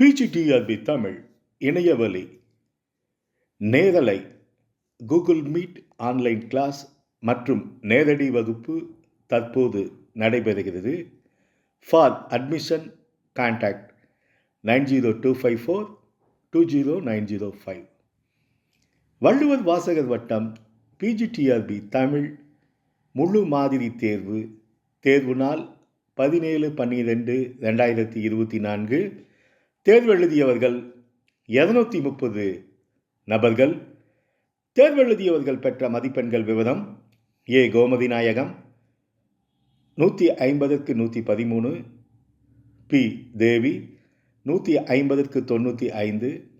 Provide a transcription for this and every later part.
PGTRB Tamil இணையவழி. நேரலை Google meet online class மற்றும் நேரடி வகுப்பு தற்போது நடைபெறுகிறது. For admission contact nine zero two five four two zero nine zero five. Valluvar வாசகர் வட்டம் பிஜிடிஆர்பி தமிழ் முழு மாதிரி தேர்வு. தேர்வு நாள் பதினேழு பன்னிரெண்டு ரெண்டாயிரத்தி இருபத்தி நான்கு. தேர்வு எழுதியவர்கள் இருநூத்தி முப்பது நபர்கள். தேர்வு எழுதியவர்கள் பெற்ற மதிப்பெண்கள் விவரம் ஏ. கோமதி நாயகம் நூற்றி ஐம்பதற்கு நூற்றி பதிமூணு. பி. தேவி நூற்றி ஐம்பதுக்கு தொண்ணூற்றி ஐந்து.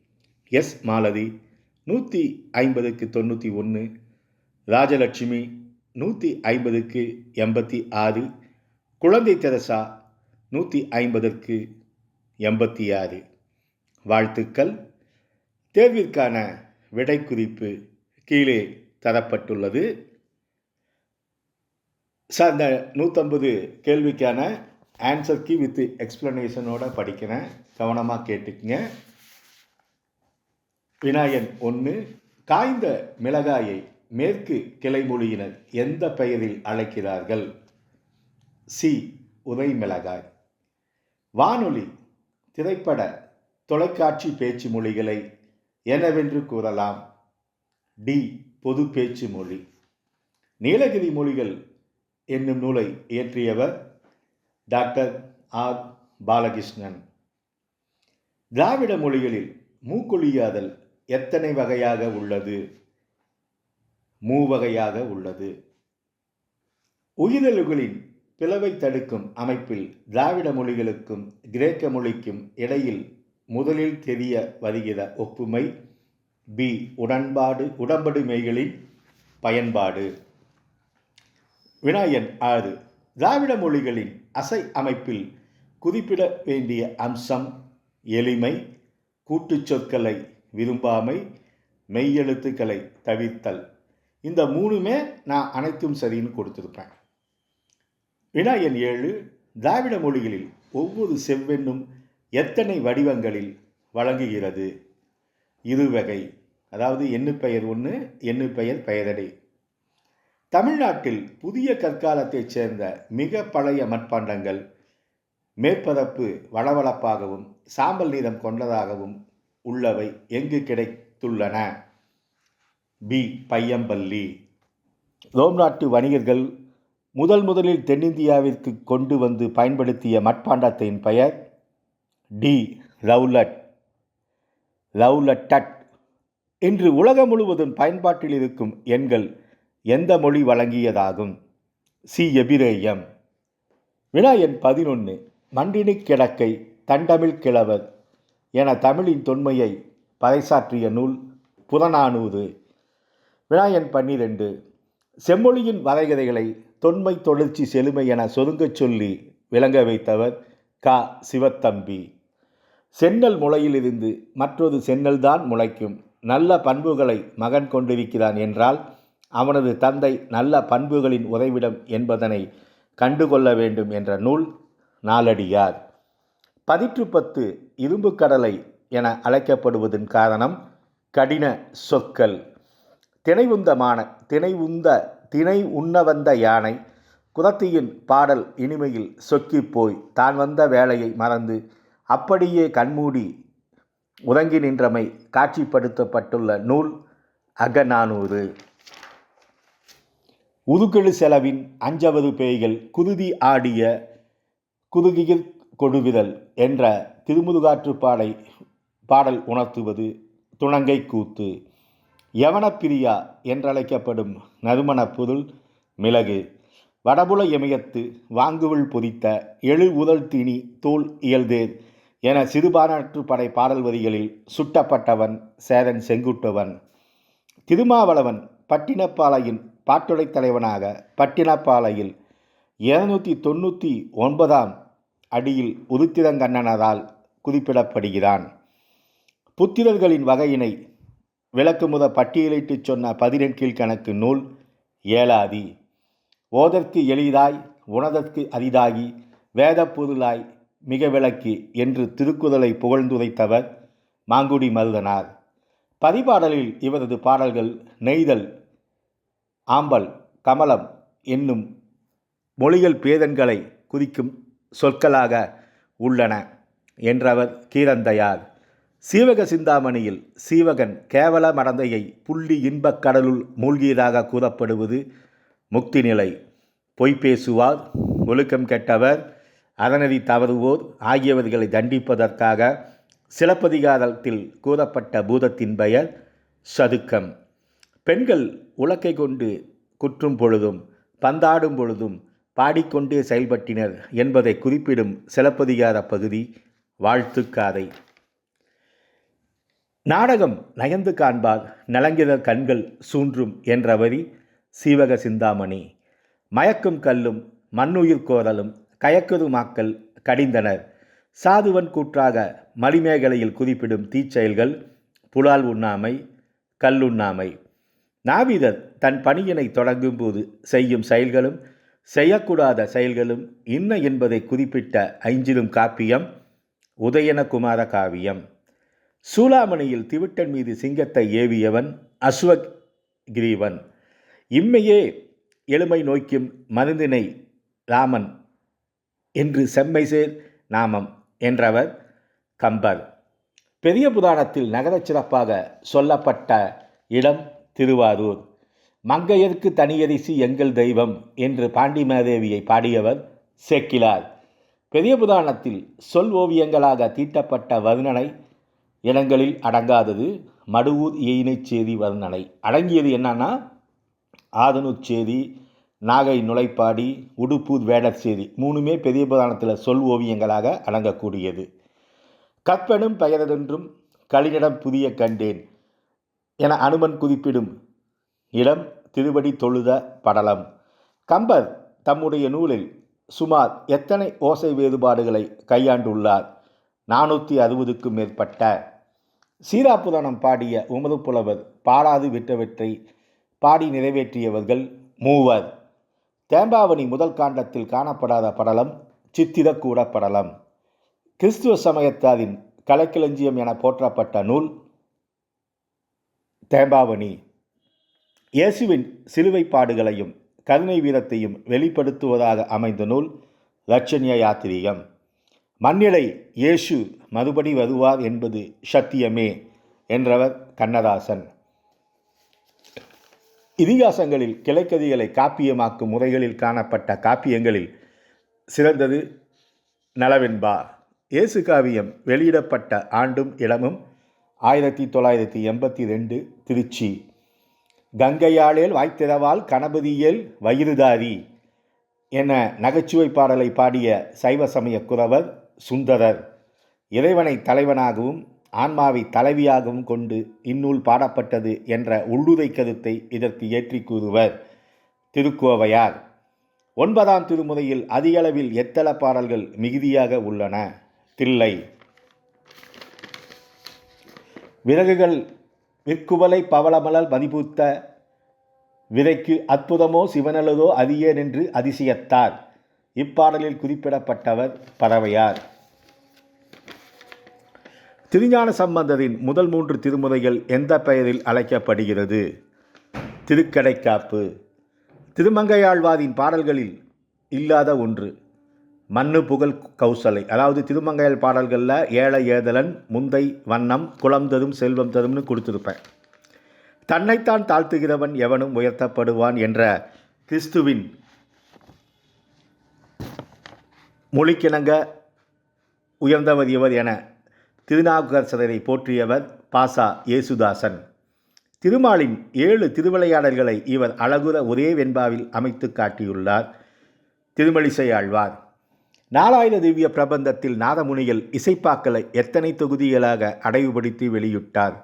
எஸ். மாலதி நூற்றி ஐம்பதுக்கு தொண்ணூற்றி ஒன்று ராஜலட்சுமி நூற்றி ஐம்பதுக்கு எண்பத்தி ஆறு. குழந்தை தெரசா நூற்றி ஐம்பதற்கு எண்பத்தி ஆறு. வாழ்த்துக்கள். தேர்விற்கான விடை குறிப்பு கீழே தரப்பட்டுள்ளது. சார் இந்த நூற்றம்பது கேள்விக்கான ஆன்சர் கீ வித் எக்ஸ்பிளனேஷனோட படிக்கிறேன் கவனமாக கேட்டுக்குங்க. வினாயன் ஒன்று காய்ந்த மிளகாயை மேற்கு கிளைமொழியினர் எந்த பெயரில் அழைக்கிறார்கள்? சி உதை மிளகாய். வானொலி திரைப்பட தொலைக்காட்சி பேச்சு மொழிகளை என்னவென்று கூறலாம்? டி. பொது பேச்சு மொழி. நீலகிரி மொழிகள் என்னும் நூலை இயற்றியவர் டாக்டர் ஆர். பாலகிருஷ்ணன். திராவிட மொழிகளில் மூக்கொழியாதல் எத்தனை வகையாக உள்ளது? மூவகையாக உள்ளது. உயிரலுகளின் பிளவை தடுக்கும் அமைப்பில் திராவிட மொழிகளுக்கும் கிரேக்க மொழிக்கும் இடையில் முதலில் தெரிய வருகிற ஒப்புமை பி உடன்பாடு உடம்படுமைகளின் பயன்பாடு. வினாயன் ஆறு திராவிட மொழிகளின் அசை அமைப்பில் குறிப்பிட வேண்டிய அம்சம் எளிமை கூட்டுச் சொற்களை விரும்பாமை மெய்யெழுத்துக்களை தவிர்த்தல். இந்த மூணுமே நான் அனைத்தும் சரின்னு கொடுத்துருப்பேன். வினாயன் ஏழு திராவிட மொழிகளில் ஒவ்வொரு செவ்வெண்ணும் எத்தனை வடிவங்களில் வழங்குகிறது? இருவகை அதாவது எண்ணு பெயர் ஒன்று எண்ணு பெயர் பெயரடை. தமிழ்நாட்டில் புதிய கற்காலத்தைச் சேர்ந்த மிக பழைய மட்பாண்டங்கள் மேற்பரப்பு வளவளப்பாகவும் சாம்பல் நிறம் கொண்டதாகவும் உள்ளவை எங்கு கிடைத்துள்ளன? பி. பையம்பள்ளி. ரோம் நாட்டு வணிகர்கள் முதல் முதலில் தென்னிந்தியாவிற்கு கொண்டு வந்து பயன்படுத்திய மட்பாண்டத்தின் பெயர் டி. ரவுலட். ரவுலட்டட். இன்று உலகம் முழுவதும் பயன்பாட்டில் இருக்கும் எண்கள் எந்த மொழி வழங்கியதாகும்? சி. எபிரேயம். வினாயன் பதினொன்று மண்டினி கிழக்கை தண்டமிழ் கிழவர் என தமிழின் தொன்மையை பறைசாற்றிய நூல் புறநானூறு. வினாயன் பன்னிரெண்டு செம்மொழியின் வரைகதைகளை தொன்மை தொழிற்சி செழுமை என சொருங்கச் சொல்லி விளங்க வைத்தவர் கா. சிவத்தம்பி. சென்னல் முளையிலிருந்து மற்றொரு சென்னல்தான் முளைக்கும். நல்ல பண்புகளை மகன் கொண்டிருக்கிறான் என்றால் அவனது தந்தை நல்ல பண்புகளின் உறைவிடம் என்பதனை கண்டுகொள்ள வேண்டும் என்ற நூல் நாளடியார் பதிற்று பத்து இரும்பு கடலை என அழைக்கப்படுவதன் காரணம் கடின சொற்கள். திணைவுந்தமான திணைவுந்த தினை உண்ண வந்த யானை குதத்தியின் பாடல் இனிமையில் சொக்கிப் போய் தான் வந்த வேலையை மறந்து அப்படியே கண்மூடி உறங்கி நின்றமை காட்சிப்படுத்தப்பட்டுள்ள நூல் அகநானூறு. உதுக்கெழு செலவின் அஞ்சவது பேய்கள் குருதி ஆடிய குதுகியில் கொடுவிதல் என்ற திருமுருகாற்றுப்பாடை பாடல் உணர்த்துவது துணங்கை கூத்து. யவனப்பிரியா என்றழைக்கப்படும் நறுமண பொருள் மிளகு வடபுல இமயத்து வாங்குவில் பொதித்த எழு உதல் திணி தோல் இயல்தேர் என சிறுபானாற்றுப்படை பாடல் வரிகளில் சுட்டப்பட்டவன் சேரன் செங்குட்டவன். திருமாவளவன் பட்டினப்பாளையின் பாட்டுடை தலைவனாக பட்டினப்பாளையில் இருநூற்றி தொண்ணூற்றி ஒன்பதாம் அடியில் உருத்திரங்கண்ணனதால் குறிப்பிடப்படுகிறான். புத்திரர்களின் வகையினை விளக்குமுத பட்டியலிட்டு சொன்ன பதினெட்டில் கணக்கு நூல் ஏலாதி ஓதற்கு எளிதாய் உணதற்கு அரிதாகி வேத பொருளாய் மிக விளக்கி என்று திருக்குறளை புகழ்ந்துரைத்தவர் மாங்குடி மருதனார். பதிபாடலில் இவரது பாடல்கள் நெய்தல் ஆம்பல் கமலம் என்னும் மொழிகள் பேதன்களை குறிக்கும் சொற்களாக உள்ளன என்றவர் கீரந்தையார். சீவக சிந்தாமணியில் சீவகன் கேவல மடந்தையை புள்ளி இன்பக் கடலுள் மூழ்கியதாக கூறப்படுவது முக்தி நிலை. பொய் பேசுவார் ஒழுக்கம் கெட்டவர் அறநெறி தவறுவோர் ஆகியவர்களை தண்டிப்பதற்காக சிலப்பதிகாரத்தில் கூறப்பட்ட பூதத்தின் பெயர் சதுக்கம். பெண்கள் உலக்கை கொண்டு குற்றும் பொழுதும் பந்தாடும் பொழுதும் பாடிக்கொண்டே செயல்பட்டினர் என்பதை குறிப்பிடும் சிலப்பதிகார பகுதி வாழ்த்துக்காதை நாடகம் நயந்து காண்பார் நலங்கிற கண்கள் சூன்றும் என்ற வரி சீவக சிந்தாமணி. மயக்கும் கல்லும் மண்ணுயிர் கோரலும் கயக்குது மாக்கள் கடிந்தனர். சாதுவன் கூற்றாக மணிமேகலையில் குறிப்பிடும் தீச்செயல்கள் புலால் உண்ணாமை கல்லுண்ணாமை நாவிதர் தன் பணியினை தொடங்கும்போது செய்யும் செயல்களும் செய்யக்கூடாத செயல்களும் இன்ன என்பதை குறிப்பிட்ட ஐஞ்சிலும் காப்பியம் உதயனகுமார காவியம். சூளாமணியில் திவிட்டன் மீது சிங்கத்தை ஏவியவன் அஸ்வகிரீவன். இம்மையே எளிமை நோய்க்கும் மருந்தினை ராமன் என்று செம்மைசேர் நாமம் என்றவர் கம்பர். பெரிய புராணத்தில் நகரச் சிறப்பாக சொல்லப்பட்ட இடம் திருவாரூர். மங்கையர்க்கு தனியரிசி எங்கள் தெய்வம் என்று பாண்டிமாதேவியை பாடியவர் சேக்கிலார். பெரிய புராணத்தில் சொல் ஓவியங்களாக தீட்டப்பட்ட வர்ணனை இடங்களில் அடங்காதது மடுவூர் எயினைச் சேதி வர்ணனை அடங்கியது என்னன்னா ஆதனூர் சேதி நாகை நுழைப்பாடி உடுப்பூர் வேடர் சேதி மூணுமே பெரிய புராணத்தில் சொல் ஓவியங்களாக அடங்கக்கூடியது. கற்பெனும் பெயரதென்றும் கலினிடம் புதிய கண்டேன் என அனுமன் குறிப்பிடும் இடம் திருவடி தொழுத படலம். கம்பர் தம்முடைய நூலில் சுமார் எத்தனை ஓசை வேறுபாடுகளை கையாண்டுள்ளார்? நானூற்றி அறுபதுக்கும் மேற்பட்ட சீராபுராணம் பாடிய உமது புலவர் பாடாது விட்டவற்றை பாடி நிறைவேற்றியவர்கள் மூவர். தேம்பாவணி முதல் காண்டத்தில் காணப்படாத படலம் சித்திரக்கூட படலம் கிறிஸ்துவ சமயத்தாரின் கலைக்களஞ்சியம் என போற்றப்பட்ட நூல் தேம்பாவணி. இயேசுவின் சிலுவை பாடுகளையும் கருணை வீரத்தையும் வெளிப்படுத்துவதாக அமைந்த நூல் லட்சணிய யாத்திரியம் மண்ணிலை இயேசு மறுபடி வருவார் என்பது சத்தியமே என்றவர் கண்ணதாசன். இதிகாசங்களில் கிளைக்கதிகளை காப்பியமாக்கும் முறைகளில் காணப்பட்ட காப்பியங்களில் சிறந்தது நலவென்பா. இயேசு காவியம் வெளியிடப்பட்ட ஆண்டும் இடமும் ஆயிரத்தி தொள்ளாயிரத்தி எண்பத்தி ரெண்டு திருச்சி. கங்கையாளேல் வாய்த்திறவால் கணபதியேல் வயிறுதாரி என நகைச்சுவை பாடலை பாடிய சைவ சமய குறவர் சுந்தரர் இறைவனை தலைவனாகவும் ஆன்மாவை தலைவியாகவும் கொண்டு இந்நூல் பாடப்பட்டது என்ற உள்ளுரை கருத்தை இதற்கு ஏற்றி கூறுவர். திருக்கோவையார் ஒன்பதாம் திருமுறையில் அதிகளவில் எத்தள பாடல்கள் மிகுதியாக உள்ளன? தில்லை. விறகுகள் விற்குவலை பவளமலல் மதிபூத்த விதைக்கு அற்புதமோ சிவனலதோ அதியேன் என்று அதிசயத்தார். இப்பாடலில் குறிப்பிடப்பட்டவர் பறவையார். திருஞான சம்பந்தரின் முதல் மூன்று திருமுறைகள் எந்த பெயரில் அழைக்கப்படுகிறது? திருக்கடைக்காப்பு. திருமங்கையாழ்வாரின் பாடல்களில் இல்லாத ஒன்று. மண்ணு புகழ் கௌசலை. அதாவது திருமங்கையால் பாடல்களில் ஏழை ஏதலன் முந்தை வண்ணம் குளம் தரும் செல்வம் தரும்னு கொடுத்துருப்பேன். தன்னைத்தான் தாழ்த்துகிறவன் எவனும் உயர்த்தப்படுவான் என்ற கிறிஸ்துவின் மொழிக்கிணங்க உயர்ந்தவர் இவர் என திருநாவுக்கரசரை போற்றியவர் பாசா இயேசுதாசன் திருமாலின் ஏழு திருவிளையாடல்களை இவர் அழகுற ஒரே வெண்பாவில் அமைத்து காட்டியுள்ளார். திருமலிசை ஆழ்வார். நாலாயிர திவ்ய பிரபந்தத்தில் நாதமுனிகள் இசைப்பாக்களை எத்தனை தொகுதிகளாக அடைவுபடுத்தி வெளியிட்டார்?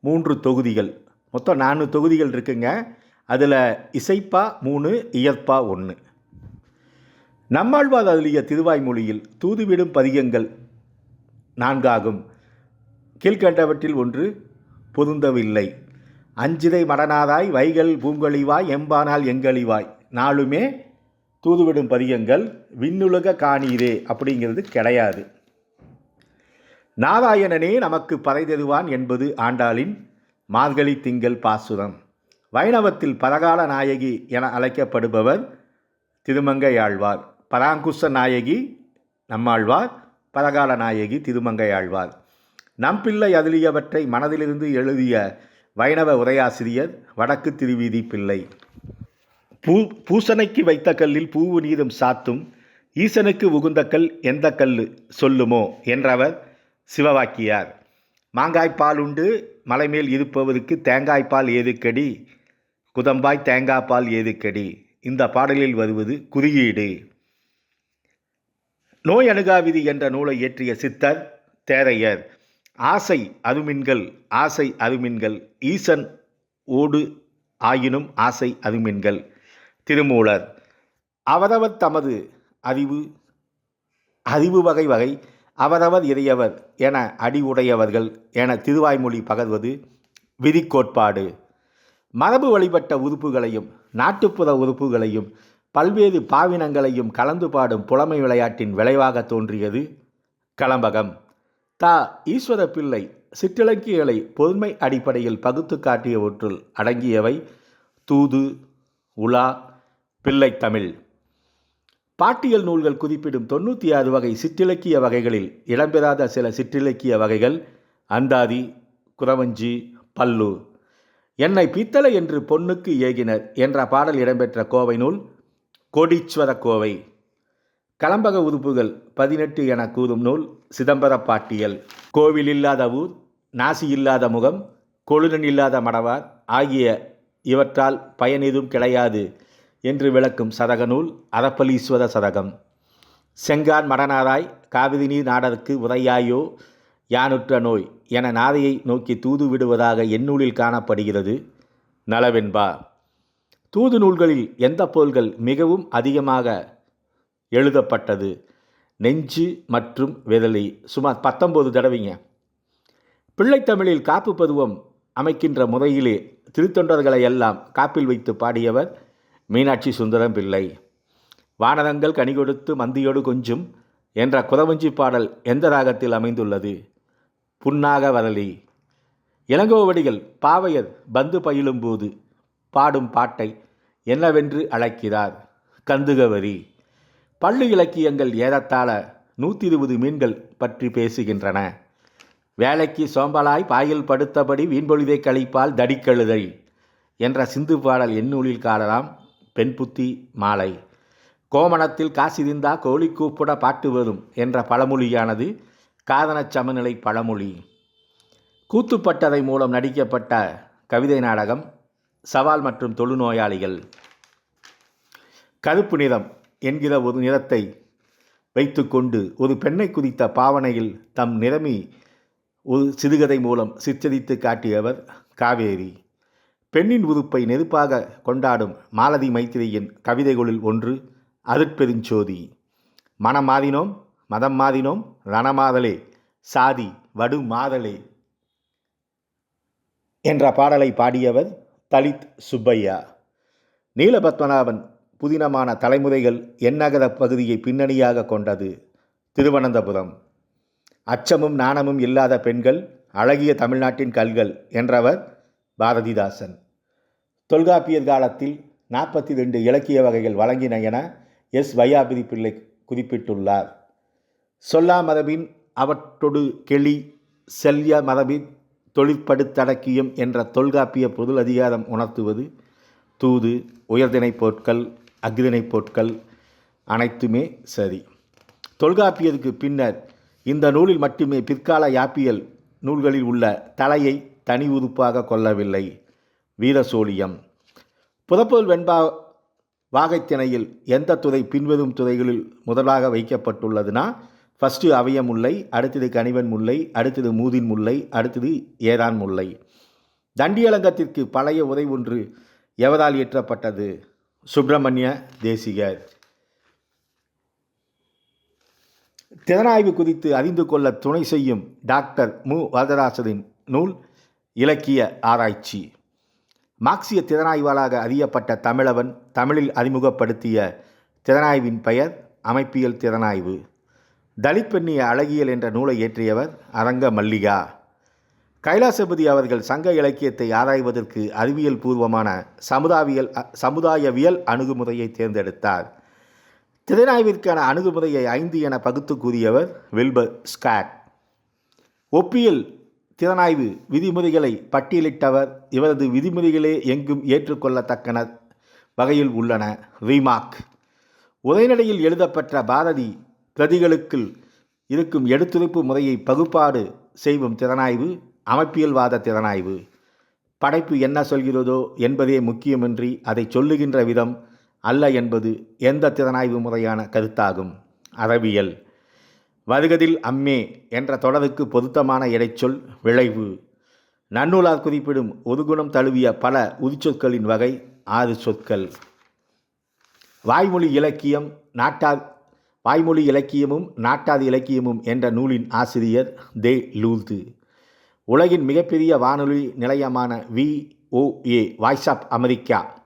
மூன்று தொகுதிகள். மொத்தம் நான்கு தொகுதிகள் இருக்குங்க. அதில் இசைப்பா மூணு இயற்பா ஒன்று நம்மாழ்வார் அருளிய திருவாய்மொழியில் தூதுவிடும் பதிகங்கள் நான்காகும். கீழ்கண்டவற்றில் ஒன்று பொருந்தவில்லை அஞ்சிதை மடனாதாய் வைகள் பூங்கொழிவாய் எம்பானால் எங்களிவாய் நாளுமே தூதுவிடும் பதிகங்கள் விண்ணுலக காணீரே அப்படிங்கிறது கிடையாது. நாராயணனே நமக்கு பறை தருவான் என்பது ஆண்டாளின் மார்கழி திங்கள் பாசுரம். வைணவத்தில் பரகால நாயகி என அழைக்கப்படுபவர் திருமங்கையாழ்வார். பராங்குச நாயகி நம்மாழ்வார் பரகால நாயகி திருமங்கையாழ்வார் நம்பிள்ளை அதிலியவற்றை மனதிலிருந்து எழுதிய வைணவ உரையாசிரியர் வடக்கு திருவீதி பிள்ளை. பூ பூசணைக்கு வைத்த கல்லில் பூவு நீரும் சாத்தும் ஈசனுக்கு உகுந்த கல் எந்த கல் சொல்லுமோ என்றவர் சிவவாக்கியார். மாங்காய்ப்பால் உண்டு மலைமேல் இருப்பவருக்கு தேங்காய்ப்பால் ஏதுக்கடி குதம்பாய் தேங்காய்ப்பால் ஏதுக்கடி இந்த பாடலில் வருவது குறியீடு. நோய் அணுகாவிதி என்ற நூலை இயற்றிய சித்தர் தேரையர் ஆசை அருமின்கள் ஆசை அருமின்கள் ஈசன் ஓடு ஆயினும் ஆசை அருமின்கள். திருமூலர் அவரவர் தமது அறிவு அறிவு வகை வகை அவரவர் இறையவர் என அடி உடையவர்கள் என திருவாய்மொழி பகர்வது விதிக்கோட்பாடு. மரபு வழிபட்ட உறுப்புகளையும் நாட்டுப்புற உறுப்புகளையும் பல்வேறு பாவினங்களையும் கலந்து பாடும் புலமை விளையாட்டின் விளைவாக தோன்றியது கலம்பகம். தா ஈஸ்வர பிள்ளை சிற்றிலக்கியங்களை பொதுமை அடிப்படையில் பகுத்து காட்டியவற்றுள் அடங்கியவை தூது உலா பிள்ளைத்தமிழ் பாட்டியல் நூல்கள் குறிப்பிடும் தொண்ணூற்றி ஆறு வகை சிற்றிலக்கிய வகைகளில் இடம்பெறாத சில சிற்றிலக்கிய வகைகள் அந்தாதி குறவஞ்சி பல்லு என்னை பித்தளை என்று பொன்னுக்கு ஏகினர் என்ற பாடல் இடம்பெற்ற கோவை நூல் கோடீஸ்வர கோவை கலம்பக உறுப்புகள் பதினெட்டு என கூறும் நூல் சிதம்பர பாட்டியல். கோவில் இல்லாத ஊர் நாசி இல்லாத முகம் கொழுநன் இல்லாத மடவார் ஆகிய இவற்றால் பயனெதும் கிடையாது என்று விளக்கும் சதக நூல் அறப்பலீஸ்வர சதகம் செங்கான் மடனாராய் காவிரி நீர் நாடற்கு உரையாயோ யானுற்ற நோய் என நாதையை நோக்கி தூது விடுவதாக எந்நூலில் காணப்படுகிறது. நலவென்பா. தூது நூல்களில் எந்த பொருள்கள் மிகவும் அதிகமாக எழுதப்பட்டது? நெஞ்சு மற்றும் விதலி சுமார் பத்தொம்போது தடவைங்க. பிள்ளைத்தமிழில் காப்பு பருவம் அமைக்கின்ற முறையிலே திருத்தொண்டர்களை எல்லாம் காப்பில் வைத்து பாடியவர் மீனாட்சி சுந்தரம் பிள்ளை. வானரங்கள் கனி கொடுத்து மந்தியோடு கொஞ்சும் என்ற குறவஞ்சி பாடல் எந்த ராகத்தில் அமைந்துள்ளது? புன்னாக வரலி. இளங்கோவடிகள் பாவையர் பந்து பயிலும்போது பாடும் பாட்டை என்னவென்று அழைக்கிறார் கந்துகவரி. பள்ளு இலக்கியங்கள் ஏறத்தாழ நூற்றி இருபது மீன்கள் பற்றி பேசுகின்றன. வேலைக்கு சோம்பலாய் பாயில் படுத்தபடி வீண்பொழுதை கழிப்பால் தடிக்கழுதை என்ற சிந்து பாடல் எண்ணூலில் காணலாம் பெண் புத்தி மாலை. கோமணத்தில் காசிருந்தா கோழி கூப்பிட பாட்டு வரும் என்ற பழமொழியானது காதனச் சமநிலை பழமொழி. கூத்துப்பட்டதை மூலம் நடிக்கப்பட்ட கவிதை நாடகம் சவால் மற்றும் தொழுநோயாளிகள் கருப்பு நிறம் என்கிற ஒரு நிறத்தை வைத்துக்கொண்டு ஒரு பெண்ணை குறித்த பாவனையில் தம் நிறமி ஒரு சிறுகதை மூலம் சித்தரித்து காட்டியவர் காவேரி. பெண்ணின் உறுப்பை நெருப்பாக கொண்டாடும் மாலதி மைத்திரியின் கவிதைகளில் ஒன்று அருட்பெருஞ்சோதி மனம் மாறினோம் மதம் மாறினோம் ரணமாதலே சாதி வடு மாதலே என்ற பாடலை பாடியவர் தலித் சுப்பையா. நீலபத்மநாபன் புதினமான தலைமுறைகள் எண்ணகர பகுதியை பின்னணியாக கொண்டது திருவனந்தபுரம். அச்சமும் நாணமும் இல்லாத பெண்கள் அழகிய தமிழ்நாட்டின் கல்கள் என்றவர் பாரதிதாசன். தொல்காப்பியர் காலத்தில் நாற்பத்தி ரெண்டு இலக்கிய வகைகள் வழங்கின என எஸ். வையாபதி பிள்ளை குறிப்பிட்டுள்ளார். சொல்லா மரபின் அவற்றொடு கெளி செல்ய மரபின் தொழிற்படுத்தடக்கியம் என்ற தொல்காப்பிய பொருள் அதிகாரம் உணர்த்துவது தூது உயர்திணைப் பொருட்கள் அக்தினைப் பொருட்கள் அனைத்துமே சரி. தொல்காப்பியதுக்கு பின்னர் இந்த நூலில் மட்டுமே பிற்கால யாப்பியல் நூல்களில் உள்ள தலையை தனி உறுப்பாக கொள்ளவில்லை. வீரசோழியம். புதப்பொருள் வெண்பா வாகைத்திணையில் எந்த துறை பின்வரும் துறைகளில் முதலாக வைக்கப்பட்டுள்ளதுன்னா ஃபஸ்ட்டு அவைய முல்லை அடுத்தது கணிவன் முல்லை அடுத்தது மூதின் முல்லை அடுத்தது ஏரான் முல்லை. தண்டியலங்கத்திற்கு பழைய உதை ஒன்று எவரால் இயற்றப்பட்டது? சுப்பிரமணிய தேசிகர். திறனாய்வு குறித்து அறிந்து கொள்ள துணை செய்யும் டாக்டர் மு. வரதராசனின் நூல் இலக்கிய ஆராய்ச்சி. மார்க்சிய திறனாய்வாளாக அறியப்பட்ட தமிழவன் தமிழில் அறிமுகப்படுத்திய திறனாய்வின் பெயர் அமைப்பியல் திறனாய்வு. தலிப்பெண்ணிய அழகியல் என்ற நூலை இயற்றியவர் அரங்க மல்லிகா கைலாசபதி அவர்கள் சங்க இலக்கியத்தை ஆராய்வதற்கு அறிவியல் பூர்வமான சமுதாவியல் சமுதாயவியல் அணுகுமுறையை தேர்ந்தெடுத்தார். திறனாய்விற்கான அணுகுமுறையை ஐந்து என பகுத்து கூறியவர் வில்பர் ஸ்காட். ஒப்பியல் திறனாய்வு விதிமுறைகளை பட்டியலிட்டவர் இவரது விதிமுறைகளே எங்கும் ஏற்றுக்கொள்ளத்தக்கன வகையில் உள்ளன. ரீமார்க் உரைநடையில் எழுதப்பெற்ற பாரதி பிரதிகளுக்குள் இருக்கும் எடுத்துரைப்பு முறையை பகுப்பாடு செய்வும் திறனாய்வு அமைப்பியல்வாத திறனாய்வு. படைப்பு என்ன சொல்கிறதோ என்பதே முக்கியமின்றி அதை சொல்லுகின்ற விதம் அல்ல என்பது எந்த திறனாய்வு முறையான கருத்தாகும். அறவியல். வருகதில் அம்மே என்ற தொடருக்கு பொருத்தமான இடைச்சொல் விளைவு. நன்னூலார் குறிப்பிடும் ஒரு குணம் தழுவிய பல உரிச்சொற்களின் வகை ஆறு சொற்கள். வாய்மொழி இலக்கியம் நாட்டார் வாய்மொழி இலக்கியமும் நாட்டாது இலக்கியமும் என்ற நூலின் ஆசிரியர் தே. லூல்து. உலகின் மிகப்பெரிய வானொலி நிலையமான விஓஏ வாய்ஸ் ஆஃப் அமெரிக்கா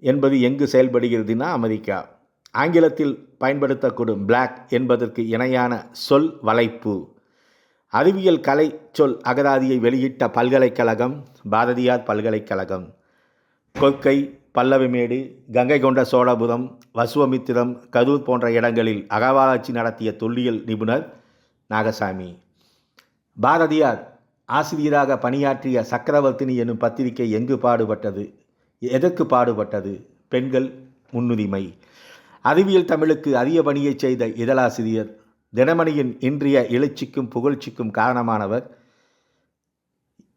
என்பது எங்கு செயல்படுகிறதுனா அமெரிக்கா. ஆங்கிலத்தில் பயன்படுத்தக்கூடும் பிளாக் என்பதற்கு இணையான சொல் வலைப்பு. அறிவியல் கலை சொல் அகராதியை வெளியிட்ட பல்கலைக்கழகம் பாரதியார் பல்கலைக்கழகம். கொற்கை பல்லவிமேடு கங்கை கொண்ட சோழபுரம் வசுவமித்திரம் கரூர் போன்ற இடங்களில் அகவாராய்ச்சி நடத்திய தொல்லியல் நிபுணர் நாகசாமி. பாரதியார் ஆசிரியராக பணியாற்றிய சக்கரவர்த்தினி எனும் பத்திரிகை எங்கு பாடுபட்டது? எதற்கு பாடுபட்டது? பெண்கள் முன்னுரிமை. அறிவியல் தமிழுக்கு அரிய பணியை செய்த இதழாசிரியர் தினமணியின் இன்றைய எழுச்சிக்கும் புகழ்ச்சிக்கும் காரணமானவர்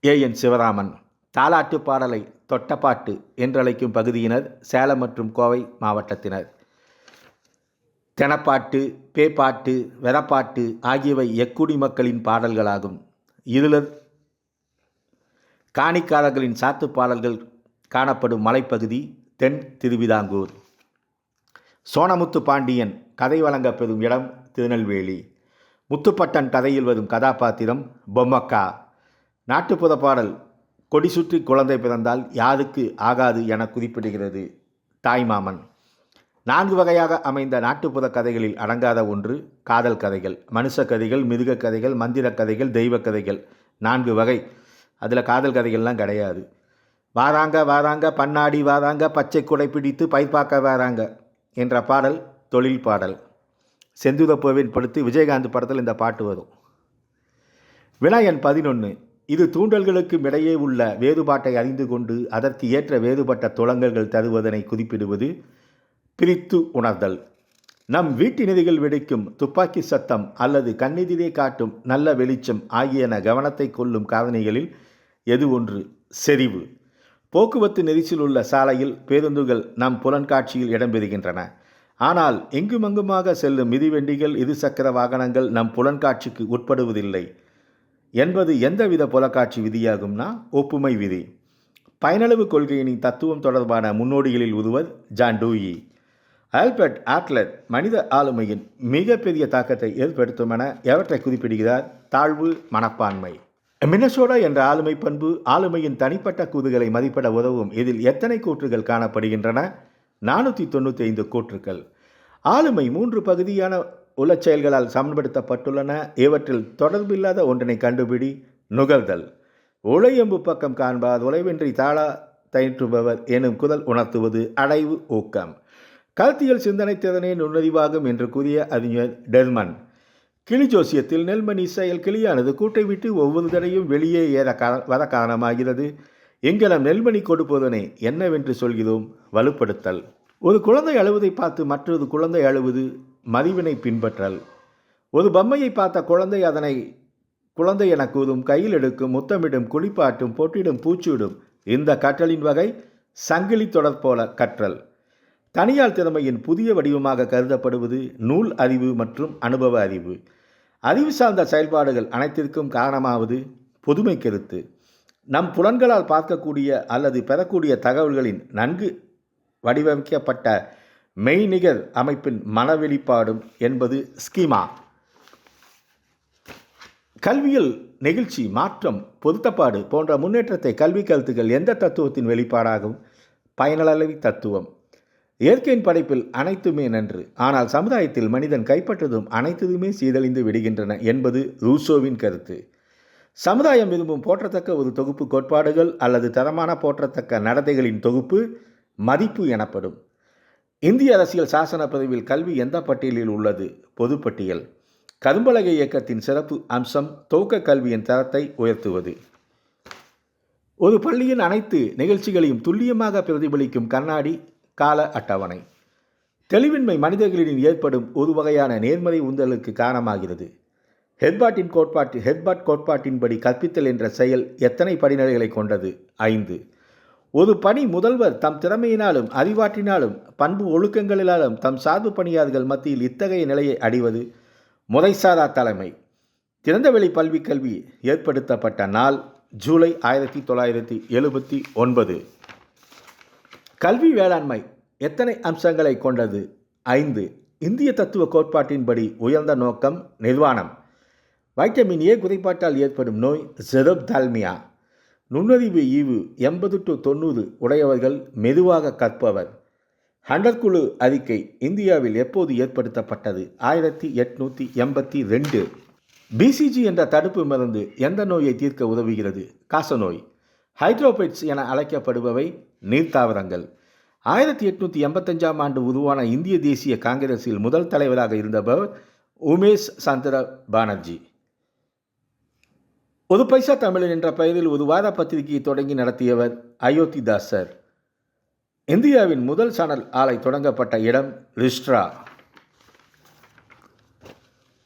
ஏ என் சிவராமன். தாலாட்டு பாடலை தொட்டப்பாட்டு என்றழைக்கும் பகுதியினர் சேலம் மற்றும் கோவை மாவட்டத்தினர். தெனப்பாட்டு பேப்பாட்டு வெதப்பாட்டு ஆகியவை எக்குடி மக்களின் பாடல்களாகும். இருளர் காணிக்காரர்களின் சாத்து பாடல்கள் காணப்படும் மலைப்பகுதி தென் திருவிதாங்கூர். சோனமுத்து பாண்டியன் கதை வழங்கப் பெறும் இடம் திருநெல்வேலி. முத்துப்பட்டன் கதையில் வரும் கதாபாத்திரம் பொம்மக்கா. நாட்டுப்புற பாடல் கொடி சுற்றி குழந்தை பிறந்தால் யாருக்கு ஆகாது என குறிப்பிடுகிறது தாய்மாமன். நான்கு வகையாக அமைந்த நாட்டுப்புற கதைகளில் அடங்காத ஒன்று காதல் கதைகள் மனுஷ கதைகள் மிருக கதைகள் மந்திர கதைகள் தெய்வ கதைகள். நான்கு வகை. அதில் காதல் கதைகள்லாம் கிடையாது. வாராங்க வாராங்க பன்னாடி வாராங்க பச்சை குடை பிடித்து பயிர்பாக்க வாராங்க என்ற பாடல் தொழில் பாடல். செந்துதப்போவின் படுத்து விஜயகாந்த் படத்தில் இந்த பாட்டு வரும். வினாயன் பதினொன்று இது தூண்டல்களுக்கும் இடையே உள்ள வேறுபாட்டை அறிந்து கொண்டு அதற்கு ஏற்ற வேறுபட்ட துளங்கல்கள் தருவதனை குறிப்பிடுவது பிரித்து உணர்தல். நம் வீட்டினதிகள் வெடிக்கும் துப்பாக்கி சத்தம் அல்லது கண்ணெதிரே காட்டும் நல்ல வெளிச்சம் ஆகியன கவனத்தை கொள்ளும் காரணிகளில் எது ஒன்று? செறிவு. போக்குவரத்து நெரிசல் உள்ள சாலையில் பேருந்துகள் நம் புலன்காட்சியில் இடம்பெறுகின்றன ஆனால் எங்குமங்குமாக செல்லும் மிதிவண்டிகள் இருசக்கர வாகனங்கள் நம் புலன்காட்சிக்கு உட்படுவதில்லை. என்பது எந்தவித புலக்காட்சி விதியாகும்னா ஒப்புமை விதி. பயனளவு கொள்கையின் தத்துவம் தொடர்பான முன்னோடிகளில் உதுவர் ஜான் டூயி. ஆல்பர்ட் ஆட்லர் மனித ஆளுமையின் மிகப்பெரிய தாக்கத்தை ஏற்படுத்தும் என எவற்றை குறிப்பிடுகிறார்? தாழ்வு மனப்பான்மை. மினசோடா என்ற ஆளுமை பண்பு ஆளுமையின் தனிப்பட்ட கூறுகளை மதிப்பிட உதவும். இதில் எத்தனை கூற்றுகள் காணப்படுகின்றன? நானூற்றி தொண்ணூற்றி ஐந்து கூற்றுக்கள். ஆளுமை மூன்று பகுதியான உளச் செயல்களால் சமன்படுத்தப்பட்டுள்ளன. இவற்றில் தொடர்பில்லாத ஒன்றினை கண்டுபிடி நுகர்தல். உழையம்பு பக்கம் காண்பார் உழைவின்றி தாளா தயிற்றுபவர் எனும் குதல் உணர்த்துவது அடைவு ஊக்கம். கருத்தியல் சிந்தனை திறனே நுண்ணறிவாகும் என்று கூறிய அறிஞர் டெர்மன். கிளி ஜோசியத்தில் நெல்மணி செயல் கிளியானது கூட்டை விட்டு ஒவ்வொரு தடையும் வெளியே ஏற வர காரணமாகிறது. எங்கெல்லாம் நெல்மணி கொடுப்பதனை என்னவென்று சொல்கிறோம்? வலுப்படுத்தல். ஒரு குழந்தை அழுவதை பார்த்து மற்றொரு குழந்தை அழுவது மதிவினை பின்பற்றல். ஒரு பொம்மையை பார்த்த குழந்தை அதனை குழந்தை என கூறும் கையில் எடுக்கும் முத்தமிடும் குளிப்பாட்டும் பொட்டிடும் பூச்சிடும். இந்த கற்றலின் வகை சங்கிலி தொடர் போல கற்றல். தனியார் திறமையின் புதிய வடிவமாக கருதப்படுவது நூல் அறிவு மற்றும் அனுபவ அறிவு. அறிவு சார்ந்த செயல்பாடுகள் அனைத்திற்கும் காரணமாவது புதுமை கருத்து. நம் புலன்களால் பார்க்கக்கூடிய அல்லது பெறக்கூடிய தகவல்களின் நன்கு வடிவமைக்கப்பட்ட மெய்நிகர் அமைப்பின் மனவெளிப்பாடும் என்பது ஸ்கீமா. கல்வியில் நெகிழ்ச்சி மாற்றம் பொருத்தப்பாடு போன்ற முன்னேற்றத்தை கல்வி கருத்துக்கள் எந்த தத்துவத்தின் வெளிப்பாடாகும்? பயனளவி தத்துவம். இயற்கையின் படைப்பில் அனைத்துமே நன்று. ஆனால் சமுதாயத்தில் மனிதன் கைப்பற்றதும் அனைத்துமே சீரழிந்து விடுகின்றன என்பது ரூசோவின் கருத்து. சமுதாயம் விரும்பும் போற்றத்தக்க ஒரு தொகுப்பு கோட்பாடுகள் அல்லது தரமான போற்றத்தக்க நடத்தைகளின் தொகுப்பு மதிப்பு எனப்படும். இந்திய அரசியல் சாசன பதிவில் கல்வி எந்த பட்டியலில் உள்ளது? பொதுப்பட்டியல். கரும்பலகை இயக்கத்தின் சிறப்பு அம்சம் துவக்க கல்வியின் தரத்தை உயர்த்துவது. ஒரு பள்ளியின் அனைத்து நிகழ்ச்சிகளையும் துல்லியமாக பிரதிபலிக்கும் கண்ணாடி கால அட்டவணை. தெளிவின்மை மனிதர்களிடம் ஏற்படும் ஒரு வகையான நேர்மறை உந்தலுக்கு காரணமாகிறது. ஹெட்பாட்டின் கோட்பாட்டு ஹெட்பாட் கோட்பாட்டின்படி கற்பித்தல் என்ற செயல் எத்தனை படிநிலைகளை கொண்டது? ஐந்து. ஒரு பணி முதல்வர் தம் திறமையினாலும் அறிவாற்றினாலும் பண்பு ஒழுக்கங்களினாலும் தம் சார்பு பணியாளர்கள் மத்தியில் இத்தகைய நிலையை அடைவது முறைசாரா தலைமை. திறந்தவெளி பல்வி கல்வி ஏற்படுத்தப்பட்ட நாள் ஜூலை ஆயிரத்தி தொள்ளாயிரத்தி எழுபத்தி ஒன்பது. கல்வி வேளாண்மை எத்தனை அம்சங்களை கொண்டது? ஐந்து. இந்திய தத்துவ கோட்பாட்டின்படி உயர்ந்த நோக்கம் நிர்வாணம். வைட்டமின் ஏ குறைபாட்டால் ஏற்படும் நோய் ஜெரோப்தால்மியா நுண்ணறிவு ஈவு எண்பது டு தொண்ணூறு உடையவர்கள் மெதுவாக கற்பவர். ஹண்டர் குழு அறிக்கை இந்தியாவில் எப்போது ஏற்படுத்தப்பட்டது? ஆயிரத்தி எட்நூற்றி எண்பத்தி ரெண்டு. பிசிஜி என்ற தடுப்பு மருந்து எந்த நோயை தீர்க்க உதவுகிறது? காசநோய். ஹைட்ரோபைட்ஸ் என அழைக்கப்படுபவை நீர்த்தாவரங்கள் ஆயிரத்தி எட்நூற்றி எண்பத்தஞ்சாம் ஆண்டு உருவான இந்திய தேசிய காங்கிரஸில் முதல் தலைவராக இருந்தவர் உமேஷ் சந்திர பானர்ஜி. ஒரு பைசா தமிழன் என்ற பெயரில் ஒரு வார பத்திரிகையை தொடங்கி நடத்தியவர் அயோத்திதாசர். இந்தியாவின் முதல் சணல் ஆலை தொடங்கப்பட்ட இடம் ரிஸ்ட்ரா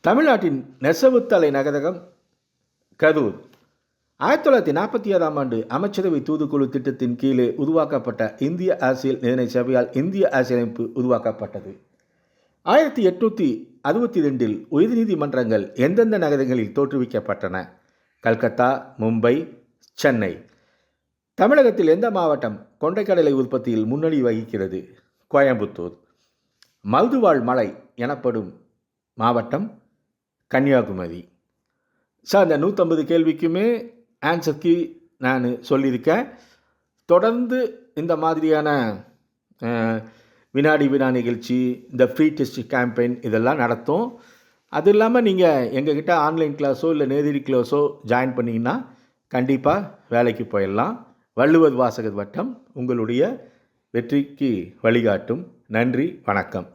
தமிழ்நாட்டின் நெசவுத்தலை நகரகம் கரூர். ஆயிரத்தி தொள்ளாயிரத்தி நாற்பத்தி ஆறாம் ஆண்டு அமைச்சரவை தூதுக்குழு திட்டத்தின் கீழே உருவாக்கப்பட்ட இந்திய அரசியல் நிர்ணய சபையால் இந்திய அரசியலமைப்பு உருவாக்கப்பட்டது. ஆயிரத்தி எட்நூற்றி அறுபத்தி ரெண்டில் உயர்நீதிமன்றங்கள் எந்தெந்த நகரங்களில் தோற்றுவிக்கப்பட்டன? கல்கத்தா மும்பை சென்னை. தமிழகத்தில் எந்த மாவட்டம் கொண்டைக்கடலை உற்பத்தியில் முன்னணி வகிக்கிறது? கோயம்புத்தூர். மருதுவாழ் மலை எனப்படும் மாவட்டம் கன்னியாகுமரி. சார் இந்த நூற்றம்பது கேள்விக்குமே ஆன்சர்க்கு நான் சொல்லியிருக்கேன். தொடர்ந்து இந்த மாதிரியான வினாடி வினா நிகழ்ச்சி இந்த ஃப்ரீ டெஸ்ட் கேம்பெயின் இதெல்லாம் நடத்தும். அது இல்லாமல் நீங்கள் எங்ககிட்ட ஆன்லைன் கிளாஸோ இல்லை நேதிரி கிளாஸோ ஜாயின் பண்ணிங்கன்னா கண்டிப்பாக வேலைக்கு போயிடலாம். வள்ளுவர் வாசகர் வட்டம் உங்களுடைய வெற்றிக்கு வழிகாட்டும். நன்றி வணக்கம்.